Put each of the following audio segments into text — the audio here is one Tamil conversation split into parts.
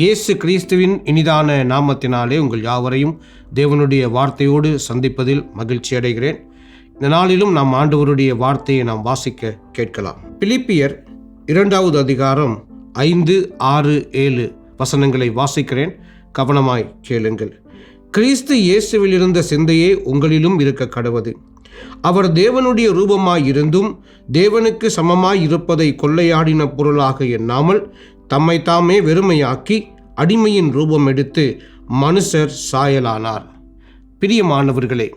இயேசு கிறிஸ்துவின் இனிதான நாமத்தினாலே உங்கள் யாவரையும் தேவனுடைய வார்த்தையோடு சந்திப்பதில் மகிழ்ச்சி அடைகிறேன். இந்த நாளிலும் நாம் ஆண்டவருடைய வார்த்தையை நாம் வாசிக்க கேட்கலாம். பிலிப்பியர் இரண்டாவது அதிகாரம் ஐந்து ஆறு ஏழு வசனங்களை வாசிக்கிறேன். கவனமாய் கேளுங்கள். கிறிஸ்து இயேசுவில் இருந்த சிந்தையே உங்களிலும் இருக்க கடவது. அவர் தேவனுடைய ரூபமாய் இருந்தும் தேவனுக்கு சமமாய் இருப்பதை கொள்ளையாடின பொருளாக எண்ணாமல் தம்மை தாமே வெறுமையாக்கி அடிமையின் ரூபம் எடுத்து மனுஷர் சாயலானார். பிரியமானவர்களே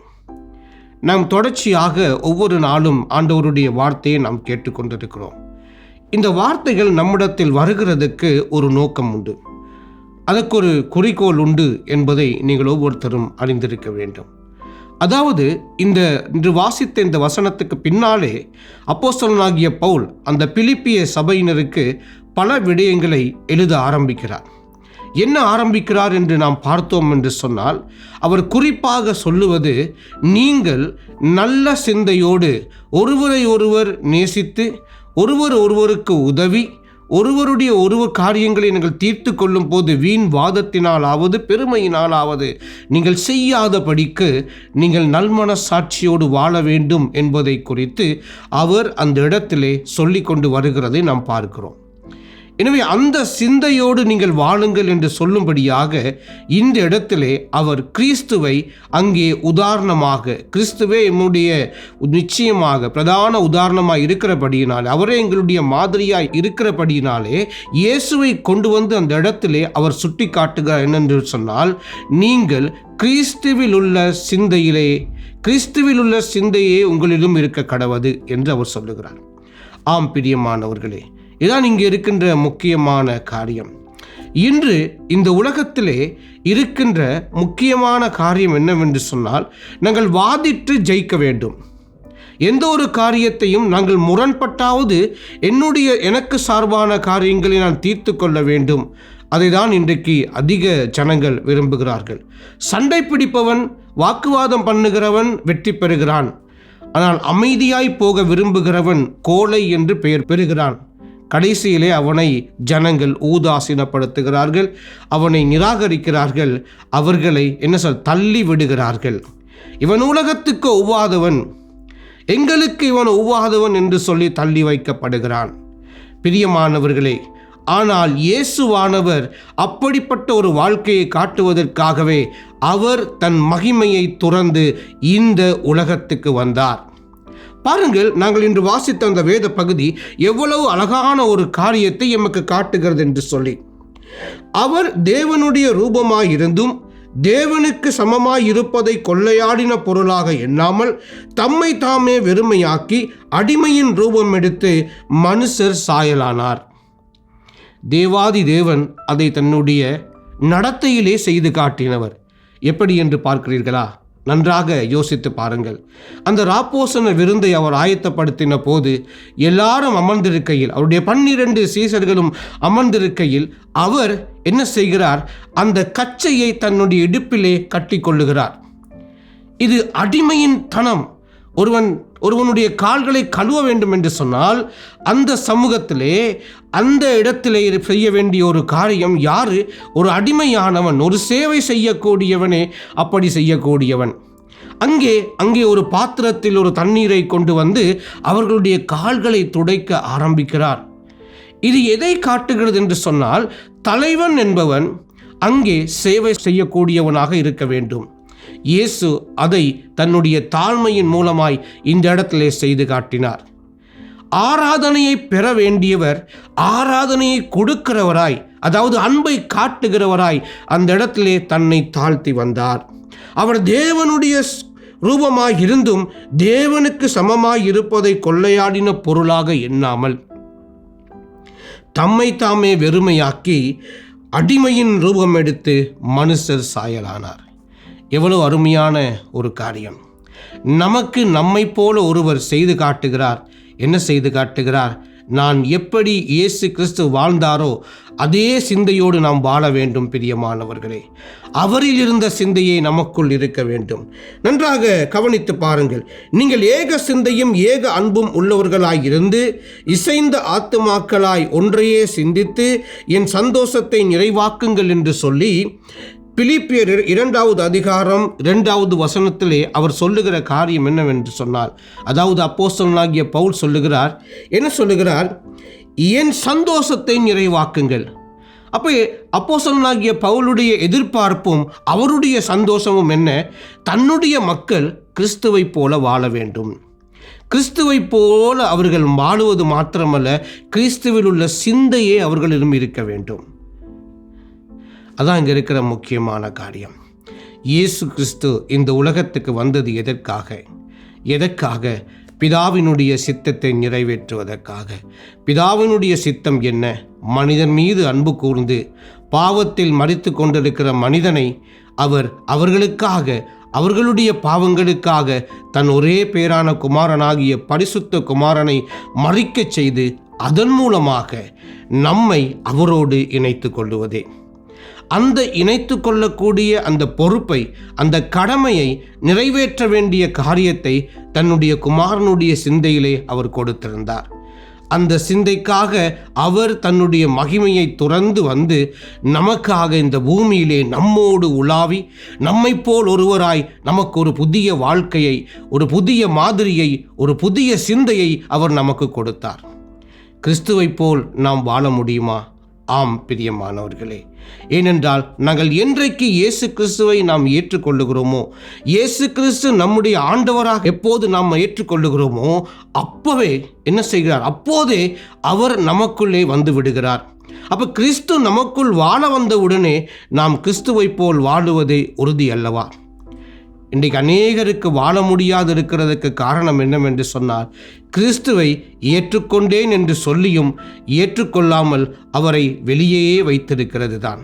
நாம் தொடர்ச்சியாக ஒவ்வொரு நாளும் ஆண்டவருடைய வார்த்தையை நாம் கேட்டுக்கொண்டிருக்கிறோம் இந்த வார்த்தைகள் நம்மிடத்தில் வருகிறதுக்கு ஒரு நோக்கம் உண்டு. அதற்கு ஒரு குறிக்கோள் உண்டு என்பதை நீங்கள் ஒவ்வொருத்தரும் அறிந்திருக்க வேண்டும். அதாவது இந்த இன்று வாசித்த இந்த வசனத்துக்கு பின்னாலே அப்போஸ்தலனாகிய பவுல் அந்த பிலிப்பிய சபையினருக்கு பல விடயங்களை எழுத ஆரம்பிக்கிறார். என்ன ஆரம்பிக்கிறார் என்று நாம் பார்த்தோம் என்று சொன்னால் அவர் குறிப்பாக சொல்லுவது நீங்கள் நல்ல சிந்தையோடு ஒருவரை ஒருவர் நேசித்து ஒருவர் ஒருவருக்கு உதவி ஒருவருடைய ஒருவர் காரியங்களை நீங்கள் தீர்த்து கொள்ளும் போது வீண் வாதத்தினாலாவது பெருமையினாலாவது நீங்கள் செய்யாதபடிக்கு நீங்கள் நல்மன சாட்சியோடு வாழ வேண்டும் என்பதை குறித்து அவர் அந்த இடத்திலே சொல்லி கொண்டு வருகிறதை நாம் பார்க்கிறோம். எனவே அந்த சிந்தையோடு நீங்கள் வாழுங்கள் என்று சொல்லும்படியாக இந்த இடத்திலே அவர் கிறிஸ்துவை அங்கே உதாரணமாக கிறிஸ்துவே என்னுடைய நிச்சயமாக பிரதான உதாரணமாக இருக்கிறபடியினாலே அவரே எங்களுடைய மாதிரியாய் இருக்கிறபடியினாலே இயேசுவை கொண்டு வந்து அந்த இடத்திலே அவர் சுட்டி காட்டுகிறார் என்னென்று சொன்னால் நீங்கள் கிறிஸ்துவில் உள்ள சிந்தையிலே கிறிஸ்துவில் உள்ள சிந்தையே உங்களிடம் இருக்க கடவது என்று அவர் சொல்லுகிறார். ஆம் பிரியமானவர்களே இதான் இங்கே இருக்கின்ற முக்கியமான காரியம். இன்று இந்த உலகத்திலே இருக்கின்ற முக்கியமான காரியம் என்னவென்று சொன்னால் நாங்கள் வாதிட்டு ஜெயிக்க வேண்டும். எந்த ஒரு காரியத்தையும் நாங்கள் முரண்பட்டாவது என்னுடைய எனக்கு சார்பான காரியங்களை நான் தீர்த்து கொள்ள வேண்டும். அதை தான் இன்றைக்கு அதிக ஜனங்கள் விரும்புகிறார்கள். சண்டை பிடிப்பவன் வாக்குவாதம் பண்ணுகிறவன் வெற்றி பெறுகிறான். ஆனால் அமைதியாய் போக விரும்புகிறவன் கோலை என்று பெயர் பெறுகிறான். கடைசியிலே அவனை ஜனங்கள் ஊதாசீனப்படுத்துகிறார்கள் அவனை நிராகரிக்கிறார்கள் அவர்களை என்ன சொல் தள்ளி விடுகிறார்கள். இவன் உலகத்துக்கு ஒவ்வாதவன். எங்களுக்கு இவன் ஒவ்வாதவன் என்று சொல்லி தள்ளி வைக்கப்படுகிறான். பிரியமானவர்களே ஆனால் இயேசுவானவர் அப்படிப்பட்ட ஒரு வாழ்க்கையை காட்டுவதற்காகவே அவர் தன் மகிமையை துறந்து இந்த உலகத்துக்கு வந்தார். பாருங்கள் நாங்கள் இன்று வாசித்த அந்த வேத பகுதி எவ்வளவு அழகான ஒரு காரியத்தை எமக்கு காட்டுகிறது என்று சொல்லி. அவர் தேவனுடைய ரூபமாயிருந்தும் தேவனுக்கு சமமாய் இருப்பதை கொள்ளையாடின பொருளாக எண்ணாமல் தம்மை தாமே வெறுமையாக்கி அடிமையின் ரூபம் எடுத்து மனுஷர் சாயலானார். தேவாதி தேவன் அதை தன்னுடைய நடத்தையிலே செய்து காட்டினவர். எப்படி என்று பார்க்கிறீர்களா? நன்றாக யோசித்து பாருங்கள். அந்த ராப்போசன விருந்தை அவர் ஆயத்தப்படுத்தின போது எல்லாரும் அமர்ந்திருக்கையில் அவருடைய பன்னிரண்டு சீசர்களும் அமர்ந்திருக்கையில் அவர் என்ன செய்கிறார்? அந்த கச்சையை தன்னுடைய இடுப்பிலே கட்டி கொள்ளுகிறார். இது அடிமையின் தனம். ஒருவன் ஒருவனுடைய கால்களை கழுவ வேண்டும் என்று சொன்னால் அந்த சமூகத்திலே அந்த இடத்திலே செய்ய வேண்டிய ஒரு காரியம் யாரு? ஒரு அடிமையானவன் ஒரு சேவை செய்யக்கூடியவனே அப்படி செய்யக்கூடியவன். அங்கே அங்கே ஒரு பாத்திரத்தில் ஒரு தண்ணீரை கொண்டு வந்து அவர்களுடைய கால்களை துடைக்க ஆரம்பிக்கிறார். இது எதை காட்டுகிறது என்று சொன்னால் தலைவன் என்பவன் அங்கே சேவை செய்யக்கூடியவனாக இருக்க வேண்டும். இயேசு அதை தன்னுடைய தாழ்மையின் மூலமாய் இந்த இடத்திலே செய்து காட்டினார். ஆராதனையை பெற வேண்டியவர் ஆராதனையை கொடுக்கிறவராய் அதாவது அன்பை காட்டுகிறவராய் அந்த இடத்திலே தன்னை தாழ்த்தி வந்தார். அவர் தேவனுடைய ரூபமாய் இருந்தும் தேவனுக்கு சமமாய் இருப்பதை கொள்ளையாடின பொருளாக எண்ணாமல் தம்மை தாமே வெறுமையாக்கி அடிமையின் ரூபம் எடுத்து மனுஷர் சாயலானார். எவ்வளவு அருமையான ஒரு காரியம். நமக்கு நம்மை போல ஒருவர் செய்து காட்டுகிறார். என்ன செய்து காட்டுகிறார்? நான் எப்படி இயேசு கிறிஸ்து வாழ்ந்தாரோ அதே சிந்தையோடு நாம் வாழ வேண்டும் பிரியமானவர்களே. அவரில் இருந்த சிந்தையே நமக்குள் இருக்க வேண்டும். நன்றாக கவனித்து பாருங்கள். நீங்கள் ஏக சிந்தையும் ஏக அன்பும் உள்ளவர்களாய் இருந்து இசைந்த ஆத்துமாக்களாய் ஒன்றையே சிந்தித்து என் சந்தோஷத்தை நிறைவாக்குங்கள் என்று சொல்லி பிலிப்பியர் இரண்டாவது அதிகாரம் இரண்டாவது வசனத்திலே அவர் சொல்லுகிற காரியம் என்னவென்று சொன்னால் அதாவது அப்போஸ்தலனாகிய பவுல் சொல்லுகிறார் என்ன சொல்லுகிறார்? என் சந்தோஷத்தை நிறைவாக்குங்கள். அப்போ அப்போசனாகிய பவுலுடைய எதிர்பார்ப்பும் அவருடைய சந்தோஷமும் என்ன? தன்னுடைய மக்கள் கிறிஸ்துவைப் போல வாழ வேண்டும். கிறிஸ்துவைப் போல அவர்கள் வாழுவது மாத்திரமல்ல கிறிஸ்துவில் உள்ள சிந்தையே அவர்களிடம் இருக்க வேண்டும். அதான் இங்கே இருக்கிற முக்கியமான காரியம். இயேசு கிறிஸ்து இந்த உலகத்துக்கு வந்தது எதற்காக? எதற்காக? பிதாவினுடைய சித்தத்தை நிறைவேற்றுவதற்காக. பிதாவினுடைய சித்தம் என்ன? மனிதன் மீது அன்பு கூர்ந்து பாவத்தில் மறித்து கொண்டிருக்கிற மனிதனை அவர் அவர்களுக்காக அவர்களுடைய பாவங்களுக்காக தன் ஒரே பேரான குமாரனாகிய பரிசுத்த குமாரனை மறிக்கச் செய்து அதன் மூலமாக நம்மை அவரோடு இணைத்து கொள்ளுவதே. அந்த இணைத்து கொள்ளக்கூடிய அந்த பொறுப்பை அந்த கடமையை நிறைவேற்ற வேண்டிய காரியத்தை தன்னுடைய குமாரனுடைய சிந்தையிலே அவர் கொடுத்திருந்தார். அந்த சிந்தைக்காக அவர் தன்னுடைய மகிமையை துறந்து வந்து நமக்காக இந்த பூமியிலே நம்மோடு உலாவி நம்மைப் போல் ஒருவராய் நமக்கு ஒரு புதிய வாழ்க்கையை ஒரு புதிய மாதிரியை ஒரு புதிய சிந்தையை அவர் நமக்கு கொடுத்தார். கிறிஸ்துவைப் போல் நாம் வாழ முடியுமா? ஆம் பிரியமானவர்களே. ஏனென்றால் நாங்கள் என்றைக்கு இயேசு கிறிஸ்துவை நாம் ஏற்றுக்கொள்ளுகிறோமோ இயேசு கிறிஸ்து நம்முடைய ஆண்டவராக எப்போது நாம் ஏற்றுக்கொள்ளுகிறோமோ அப்போவே என்ன செய்கிறார்? அப்போதே அவர் நமக்குள்ளே வந்து விடுகிறார். அப்போ கிறிஸ்து நமக்குள் வாழ வந்தவுடனே நாம் கிறிஸ்துவைப் போல் வாழுவதே உறுதி அல்லவா? இன்றைக்கு அநேகருக்கு வாழ முடியாது இருக்கிறதுக்கு காரணம் என்னவென்று சொன்னால் கிறிஸ்துவை ஏற்றுக்கொண்டேன் என்று சொல்லியும் ஏற்றுக்கொள்ளாமல் அவரை வெளியே வைத்திருக்கிறது தான்.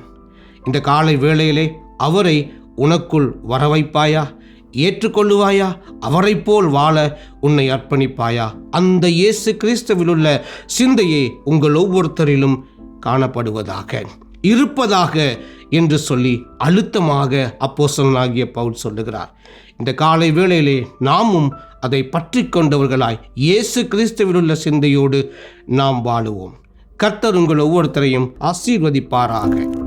இந்த காலை வேளையிலே அவரை உனக்குள் வரவைப்பாயா ஏற்றுக்கொள்ளுவாயா? அவரைப் போல் வாழ உன்னை அர்ப்பணிப்பாயா? அந்த இயேசு கிறிஸ்துவில் உள்ள சிந்தையே உங்கள் ஒவ்வொருத்தரிலும் காணப்படுவதாக. இருப்பதாக என்று சொல்லி அழுத்தமாக அப்போசனாகிய பவுல் சொல்லுகிறார். இந்த காலை வேளையிலே நாமும் அதை பற்றி கொண்டவர்களாய் இயேசு கிறிஸ்துவில் உள்ள சிந்தையோடு நாம் வாழுவோம். கர்த்தர் உங்கள் ஒவ்வொருத்தரையும் ஆசீர்வதிப்பாராக.